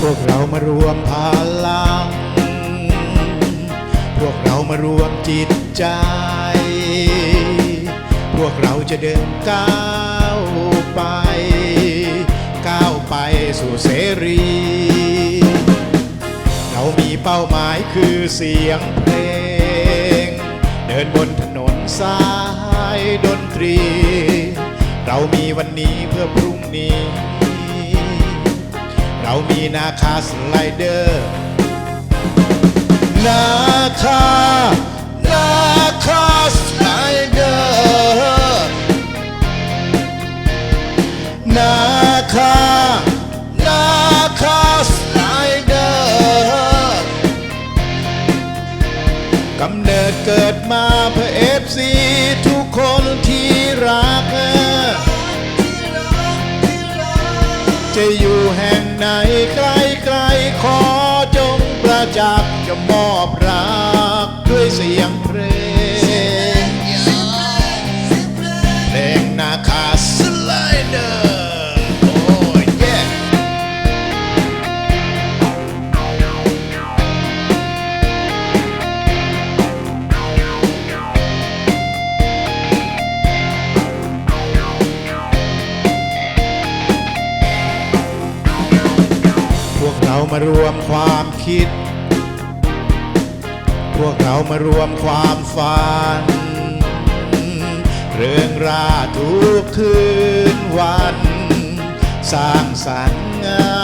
พวกเรามารวมพลัง พวกเรามารวมจิตใจ พวกเราจะเดินก้าวไป ก้าวไปสู่เสรี เรามีเป้าหมายคือเสียงเพลง เดินบนถนนสายดนตรี เรามีวันนี้เพื่อพรุ่งนี้ เรามีนาคาสไลเดอร์ นาคา นาคาสไลเดอร์ นาคา นาคาสไลเดอร์กำเนิดเกิดมาเพื่อเอฟซีทุกคนที่รัก จะอยู่แห่งไหนไกลไกลๆขอจงประจักษ์จะมอบรักด้วยเสียงเพลง มารวมความคิด พวกเรามารวมความฝัน เรื่องราทุกคืนวัน สร้างสรรค์งา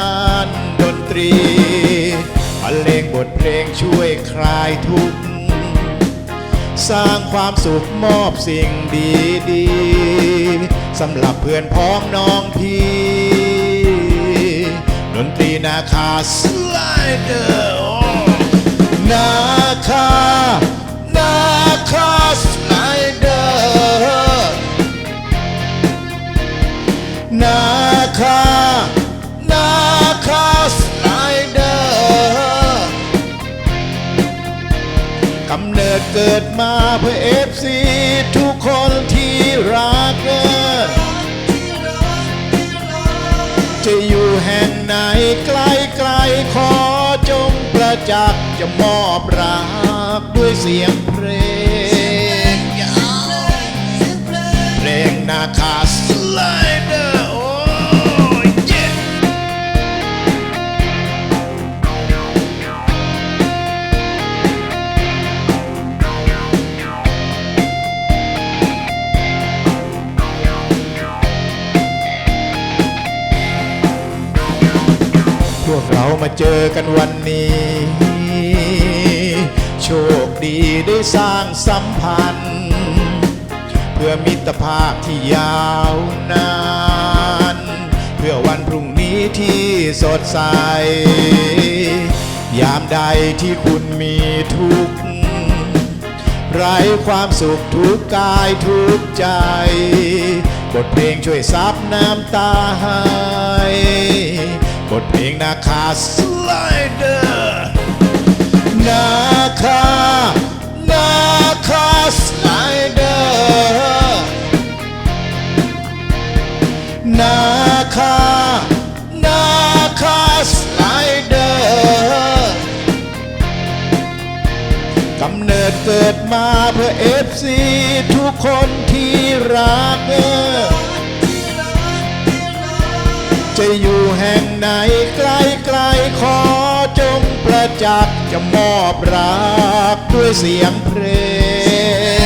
นดนตรีบรรเลงบทเพลงช่วยคลายทุกข์ สร้างความสุขมอบสิ่งดีๆสำหรับเพื่อนพ้องน้องพี่ นาคาสไลเดอร์นาคานาคาสไลเดอร์นาคานาคาสไลเดอร์กำเนิดเกิดมาเพื่อเอฟซีทุกคนที่ จะอยู่แห่งไหนไกลไกลๆขอจงประจักษ์จะมอบรักด้วยเสียงเพลงเพลงนาคา เรามาเจอกันวันนี้ โชคดีได้สร้างสัมพันธ์ เพื่อมิตรภาพที่ยาวนาน เพื่อวันพรุ่งนี้ที่สดใส ยามใดที่คุณมีทุกข์ไร้ความสุขทุกกายทุกใจ บทเพลงช่วยซับน้ำตาให้ นาคาสไลเดอร์นาคานาคาสไลเดอร์นาคานาคาสไลเดอร์กำเนิดเกิดมาเพื่อเอฟซีทุกคนที่รัก จะอยู่แห่งไหนไกลไกลขอจงประจักษ์จะมอบรักด้วยเสียงเพลง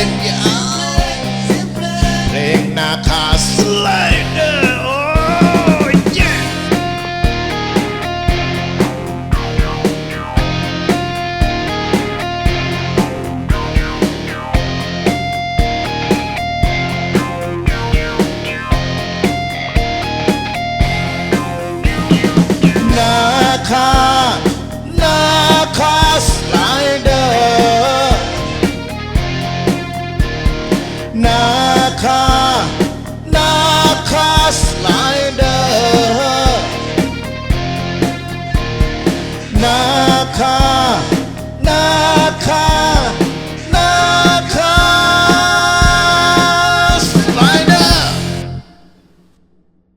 Naka, Naka Slider. Naka, Naka Slider. Naka, Naka, Naka.